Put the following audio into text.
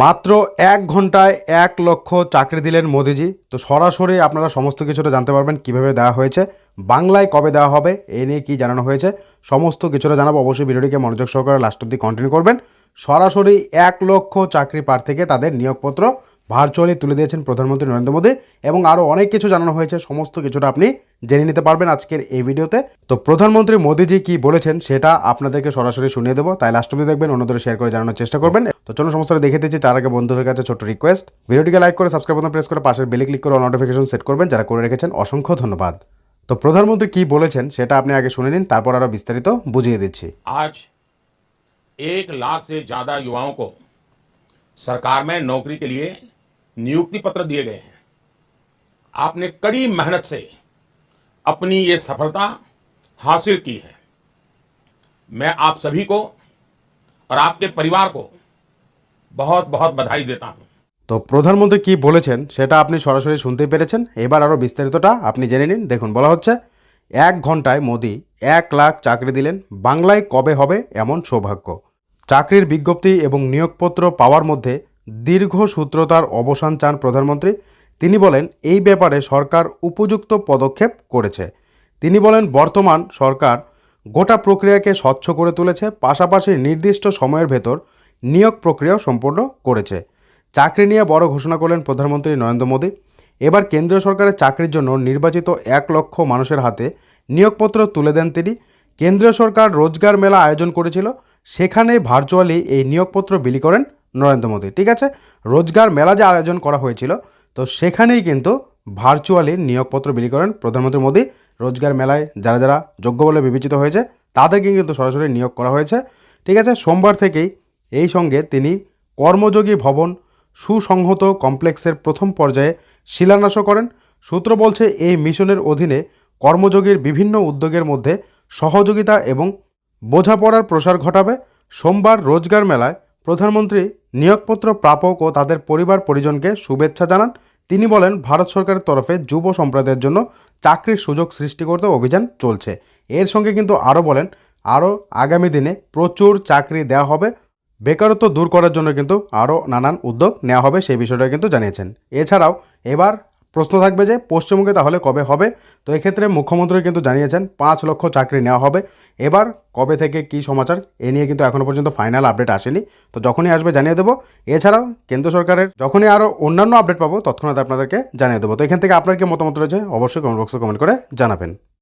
মাত্র এক ঘন্টায় এক লক্ষ চাকরি দিলেন মোদিজি। তো সরাসরি আপনারা সমস্ত কিছুটা জানতে পারবেন কীভাবে দেওয়া হয়েছে, বাংলায় কবে দেওয়া হবে, এ নিয়ে কী জানানো হয়েছে, সমস্ত কিছুটা জানাব। অবশ্যই ভিডিওটিকে মনোযোগ সহকারে লাস্ট অব্দি কন্টিনিউ করবেন। সরাসরি এক লক্ষ চাকরি প্রার্থীকে তাদের নিয়োগপত্র ভার্চুয়ালি তুলে দিয়েছেন প্রধানমন্ত্রী নরেন্দ্র মোদী এবং আরও অনেক কিছু জানানো হয়েছে সমস্ত কিছুটা আপনি জেনে নিতে পারবেন আজকের এই ভিডিওতে তো প্রধানমন্ত্রী মোদীজি কি বলেছেন সেটা আপনাদেরকে সরাসরি শুনিয়ে দেবো তাই লাস্ট অব্দি দেখবেন অন্যদের শেয়ার করে জানানোর চেষ্টা করবেন তো চলুন সমস্তটা দেখে দিচ্ছি তার আগে বন্ধুদের কাছে ছোট্ট রিকোয়েস্ট ভিডিওটিকে লাইক করে সাবস্ক্রাইব বাটন প্রেস করে পাশের বেলে ক্লিক করে নোটিফিকেশন সেট করবেন যারা করে রেখেছেন অসংখ্য ধন্যবাদ তো প্রধানমন্ত্রী কি বলেছেন সেটা আপনি আগে শুনে নিন তারপর আরও বিস্তারিত বুঝিয়ে দিচ্ছি आज एक लाख से ज्यादा युवाओं को सरकार में नौकरी के लिए नियुक्ति पत्र दिए गए हैं आपने कड़ी मेहनत से अपनी ये सफलता हासिल की है मैं आप सभी को और आपके परिवार को बहुत बहुत बधाई देता हूं তো প্রধানমন্ত্রী কি বলেছেন সেটা আপনি সরাসরি শুনতে পেরেছেন এবার আরও বিস্তারিতটা আপনি জেনে নিন দেখুন বলা হচ্ছে এক ঘন্টায় মোদি এক লাখ চাকরি দিলেন বাংলায় কবে হবে এমন সৌভাগ্য চাকরির বিজ্ঞপ্তি এবং নিয়োগপত্র পাওয়ার মধ্যে দীর্ঘ সূত্রতার অবসান চান প্রধানমন্ত্রী। তিনি বলেন, এই ব্যাপারে সরকার উপযুক্ত পদক্ষেপ করেছে। তিনি বলেন, বর্তমান সরকার গোটা প্রক্রিয়াকে স্বচ্ছ করে তুলেছে, পাশাপাশি নির্দিষ্ট সময়ের ভেতর নিয়োগ প্রক্রিয়াও সম্পূর্ণ করেছে। চাকরি নিয়ে বড় ঘোষণা করলেন প্রধানমন্ত্রী নরেন্দ্র মোদী। এবার কেন্দ্রীয় সরকারের চাকরির জন্য নির্বাচিত এক লক্ষ মানুষের হাতে নিয়োগপত্র তুলে দেন তিনি। কেন্দ্রীয় সরকার রোজগার মেলা আয়োজন করেছিল সেখানে ভার্চুয়ালি এই নিয়োগপত্র বিলি করেন নরেন্দ্র মোদী, ঠিক আছে? রোজগার মেলা যে আয়োজন করা হয়েছিল, তো সেখানেই কিন্তু ভার্চুয়ালি নিয়োগপত্র বিলি করেন প্রধানমন্ত্রী মোদী। রোজগার মেলায় যারা যারা যোগ্য বলে বিবেচিত হয়েছে, তাদেরকে কিন্তু সরাসরি নিয়োগ করা হয়েছে, ঠিক আছে? সোমবার থেকেই এই সঙ্গে তিনি কর্মযোগী ভবন, সুসংহত কমপ্লেক্সের প্রথম পর্যায়ে শিলান্যাসও করেন। সূত্র বলছে, এই মিশনের অধীনে কর্মযোগীর বিভিন্ন উদ্যোগের মধ্যে সহযোগিতা এবং বোঝাপড়ার প্রসার ঘটাবে। সোমবার রোজগার মেলায় প্রধানমন্ত্রী নিয়োগপত্র প্রাপক ও তাদের পরিবার পরিজনকে শুভেচ্ছা জানান। তিনি বলেন, ভারত সরকারের তরফে যুব সম্প্রদায়ের জন্য চাকরির সুযোগ সৃষ্টি করতে অভিযান চলছে। এর সঙ্গে কিন্তু আরও বলেন আরও আগামী দিনে প্রচুর চাকরি দেওয়া হবে। বেকারত্ব দূর করার জন্য কিন্তু আরও নানান উদ্যোগ নেওয়া হবে সেই বিষয়টা কিন্তু জানিয়েছেন। এছাড়াও এবার প্রশ্ন থাকবে যে পশ্চিমবঙ্গে তাহলে কবে হবে? তো এক্ষেত্রে মুখ্যমন্ত্রী কিন্তু জানিয়েছেন পাঁচ লক্ষ চাকরি নেওয়া হবে। এবার কবে থেকে কি সমাচার, এ নিয়ে কিন্তু এখনও পর্যন্ত ফাইনাল আপডেট আসেনি। তো যখনই আসবে জানিয়ে দেবো। এছাড়াও কেন্দ্র সরকারের যখনই আরও অন্যান্য আপডেট পাবো, তৎক্ষণাৎ আপনাদেরকে জানিয়ে দেবো। তো এখান থেকে আপনার কি মতামত রয়েছে? অবশ্যই কমেন্ট বক্সে কমেন্ট করে জানাবেন।